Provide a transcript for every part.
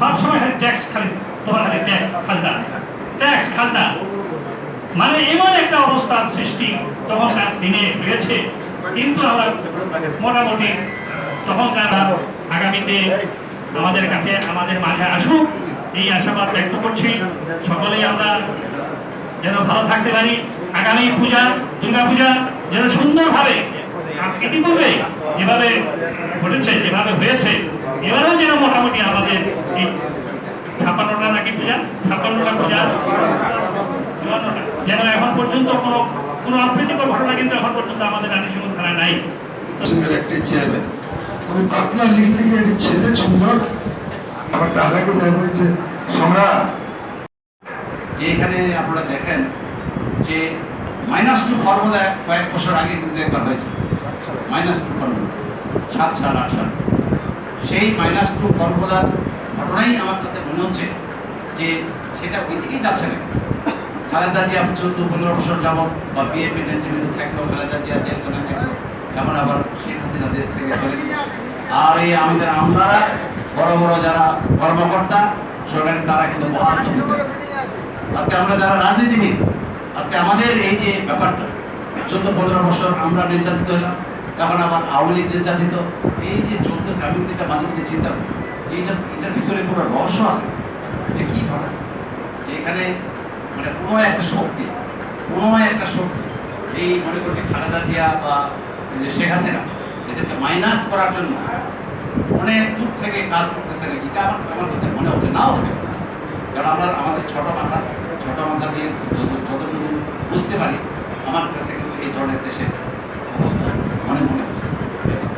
সবসময় খালি ট্যাক্স খালি, তোমার খালি ট্যাক্স, খালদা। ট্যাক্স, খালদা। মানে এমন একটা অবস্থার সৃষ্টি তখনকার দিনে হয়েছে। কিন্তু আমরা মোটামুটি তখনকার আগামীতে আমাদের কাছে, আমাদের মাঝে আসুক। এই আশাবাদ ব্যক্ত করছি। সকলেই আমরা যেন ভালো থাকতে পারি। আগামী পূজা দুর্গা পূজা যেন সুন্দরভাবে, ইতিপূর্বে যেভাবে ঘটেছে, যেভাবে হয়েছে এবারেও যেন মোটামুটি আমাদের এই ছাপ্পান্নটা নাকি পূজা ছাপ্পান্নটা পূজা চুয়ান্নটা। যেন এখন পর্যন্ত কোনো কোনো অপ্রীতিকর ঘটনা কিন্তু এখন পর্যন্ত আমাদের রানীসিংহ থানায় নাই। একটি চেয়ারম্যান আমি পাতলা লিখলে কি একটি ছেলে সুন্দর। আমার দাদাকে যা বলছে সম্রাট। যে এখানে আপনারা দেখেন যে মাইনাস টু ফর্মুলা কয়েক বছর আগে কিন্তু একবার হয়েছে। মাইনাস টু ফর্মুলা সাত সাল আট সাল। সেই মাইনাস টু ফর্মুলার ঘটনাই আমার কাছে মনে হচ্ছে যে সেটা ওই দিকেই যাচ্ছে না। খালেদা জিয়া চোদ্দ, পনেরো বছর যাবত বা বিএনপি নেতৃবৃন্দ থাকলেও খালেদা জিয়া যেহেতু না থাকল এখন আবার শেখ হাসিনা দেশ থেকে চলে আর এই আমাদের আমলারা, বড় বড় যারা কর্মকর্তা সরকারি তারা কিন্তু আজকে আমরা যারা রাজনীতিবিদ, আজকে আমাদের এই যে ব্যাপারটা, চোদ্দ, পনেরো বছর আমরা নির্যাতিত হলাম এখন আবার আওয়ামী লীগ নির্যাতিত। এই যে চোদ্দ কিন্তু এটা মাঝে চিন্তা করি, এইটা এটার ভিতরে কোনো রহস্য আছে? যে কি ঘটনা? যে এখানে মানে কোনো একটা শক্তি কোনো একটা শক্তি। এই মনে করছে খালেদা জিয়া বা যে শেখ হাসিনা, এদেরকে মাইনাস করার জন্য অনেক দূর থেকে কাজ করতেছে নাকি? এটা আমার আমার কাছে মনে হচ্ছে নাও হতে কারণ আমরা আমাদের ছোট মাথা ছোট মাথা দিয়ে যত- যতটুকু বুঝতে পারি, আমার কাছে কিন্তু এই ধরনের দেশের অবস্থা মনে মনে হচ্ছে।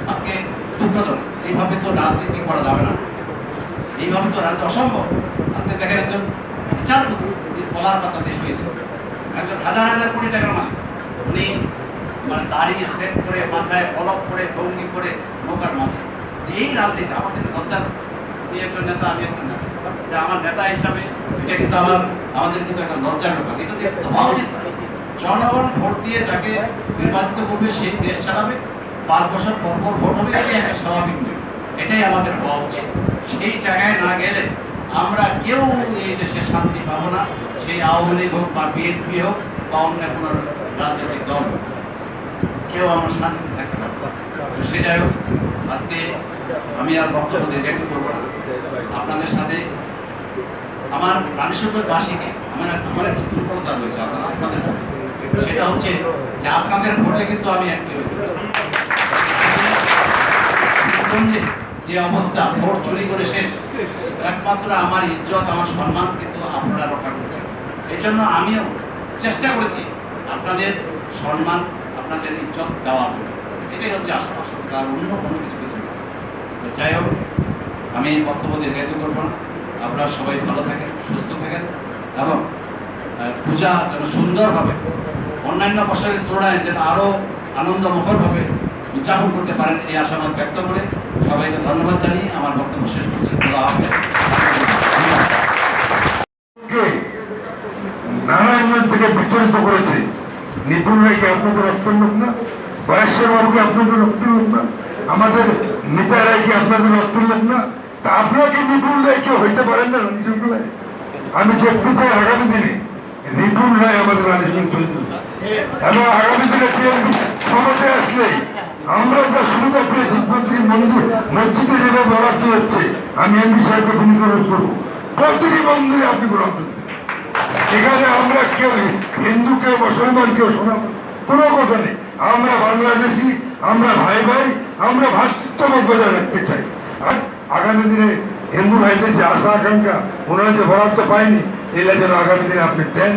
আজকে দুঃখজনক, এইভাবে তো রাজনীতি করা যাবে না। এইভাবে তো রাজনীতি অসম্ভব। আজকে দেখেন একজন কলার পাতাতে শুয়েছে একজন হাজার হাজার কোটি টাকার মালিক। উনি মানে সেট করে, মাথায় করে ভঙ্গি করে নৌকার মাঝে। এই রাজনীতি আমাদের লজ্জা উনি একজন নেতা, আমি একজন নেতা। যে আমার নেতা হিসাবে, এটা কিন্তু আমার, আমাদের কিন্তু একটা লজ্জার ব্যাপার। এটা তো একটু হওয়া উচিত। জনগণ ভোট দিয়ে যাকে নির্বাচিত করবে সেই দেশ চালাবে। পাঁচ বছর পর পর ভোট হবে একটা স্বাভাবিক নিয়ম এটাই আমাদের হওয়া উচিত। সেই জায়গায় না গেলে আমরা কেউ এই দেশে শান্তি পাবো না। সেই আওয়ামী লীগ হোক বা বিএনপি হোক বা অন্য কোনো রাজনৈতিক দল হোক, কেউ আমরা শান্তিতে থাকতে পারব সে যাই হোক, আজকে আমি আর বক্তব্য দীর্ঘায়িত করব না। আপনাদের সাথে আমার রানীশঙ্কর বাসীকে আমার আমার একটা দুর্বলতা রয়েছে আপনাদের সেটা হচ্ছে যে আপনাদের ভোটে কিন্তু আমি একটি হয়েছি। যে অবস্থা, ভোট চুরি করে শেষ। একমাত্র আমার ইজ্জত, আমার সম্মান কিন্তু আপনারা রক্ষা করেছেন। এই জন্য আমিও চেষ্টা করেছি আপনাদের সম্মান, আপনাদের ইজ্জত দেওয়ার জন্য। এটাই হচ্ছে আসল আসল তার অন্য কোনো কিছু কিছু। যাই হোক, আমি বক্তব্য দীর্ঘায়িত করব না। আপনারা সবাই ভালো থাকেন, সুস্থ থাকেন এবং পূজা যেন সুন্দরভাবে, অন্যান্য বছরের তুলনায় যেন আরও আনন্দমুখরভাবে উদযাপন করতে পারেন এই আশাবাদ ব্যক্ত করে। সবাইকে ধন্যবাদ জানিয়ে আমার বক্তব্য শেষ করছি। নারায়ণগঞ্জ থেকে করেছে? নিপুণ রায়কে আপনাদের না? বাবুকে আপনাদের না? আমাদের রায়কে আপনাদের না? তা নিপুণ রায় কেউ হইতে পারেন না আমি দেখতে চাই আগামী দিনে নিপুণ রায় আমাদের শঙ্কল এবং আগামী দিনে ক্ষমতায় আসলে আমরা যা সুবিধা পেয়েছি, প্রতিটি মন্দির, মসজিদে যেভাবে বরাদ্দ হচ্ছে, আমি এমপি সাহেবকে অনুরোধ করব, প্রতিটি মন্দিরে আপনি বরাদ্দ এখানে আমরা কেউ হিন্দু কেউ মুসলমান কেউ শোনাবো কোনো কথা নেই। আমরা বাংলাদেশি, আমরা ভাই ভাই, আমরা ভ্রাতৃত্ববোধ বজায় রাখতে চাই। আর আগামী দিনে হিন্দু ভাইদের যে আশা, আকাঙ্ক্ষা, ওনারা যে বরাদ্দ পায়নি, এগুলা যেন আগামী দিনে আপনি দেন।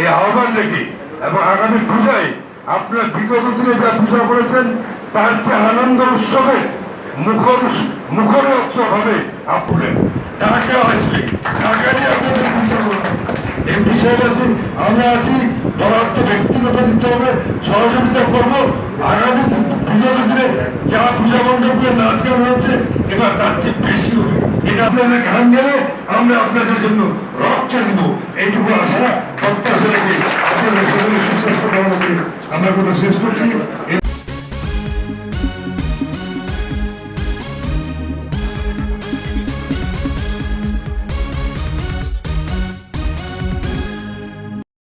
এই আহ্বান রেখে এবং আগামী পূজায় আপনার বিগত দিনে যা পূজা করেছেন তার যে আনন্দ উৎসবে মুখর মুখরত্ব ভাবে আপনার টাকা আসবে নিয়ে আপনাদের চিন্তা আমরা আছি বরাদ্দ ব্যক্তিগত দিতে হবে, সহযোগিতা করব। আগামী বিগত দিনে যা পূজা মণ্ডপে নাচ গান হয়েছে, এবার তার চেয়ে বেশি হবে। এটা আপনাদের গান গেলে আমরা আপনাদের জন্য রক্ত দিব। এইটুকু আশা প্রত্যাশা রেখে আপনাদের সুস্বাস্থ্য কামনা কথা শেষ করছি।